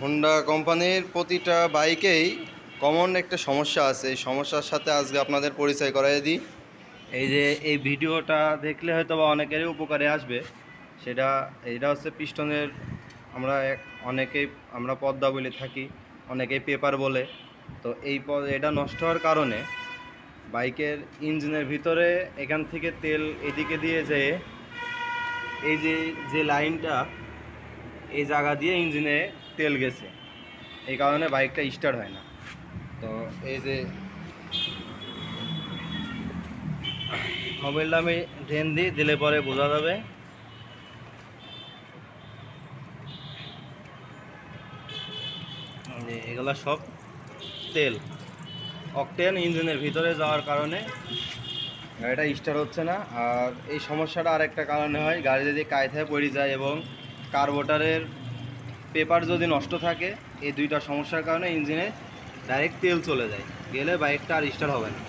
Honda কোম্পানির প্রতিটা বাইকেই common একটা সমস্যা আছে। এই সমস্যার সাথে আজকে আপনাদের পরিচয় করাই দিই। এই যে এই ভিডিওটা দেখলে হয়তো বা অনেকেরই উপকারে আসবে। সেটা এটা হচ্ছে পিস্টনের, আমরা অনেকেই, আমরা পদ্মা বলে থাকি, অনেকেই পেপার বলে। তো এই প- এটা নষ্ট হওয়ার কারণে বাইকের ইঞ্জিনের ভিতরে এখান থেকে তেল এদিকে দিয়ে যেয়ে এই যে যে লাইনটা এই জায়গা দিয়ে ইঞ্জিনে তেল গেছে। এই কারণে বাইকটা স্টার্ট হয় না। তো এই যে মোবাইলটা আমি ড্রেন দিই, দিলে পরে বোঝা যাবে। এগুলা সব তেল। অকটেন ইঞ্জিনের ভিতরে যাওয়ার কারণে গাড়িটা স্টার্ট হচ্ছে না। আর এই সমস্যাটা আরেকটা কারণে হয় গাড়ি যদি কায়থায় পড়ে যায় এবং কার্বোটারের পেপার যদি নষ্ট থাকে, এই দুইটা সমস্যার কারণে ইঞ্জিনে ডাইরেক্ট তেল চলে যায়। গেলে বাইকটা আর স্টার্ট হবে না।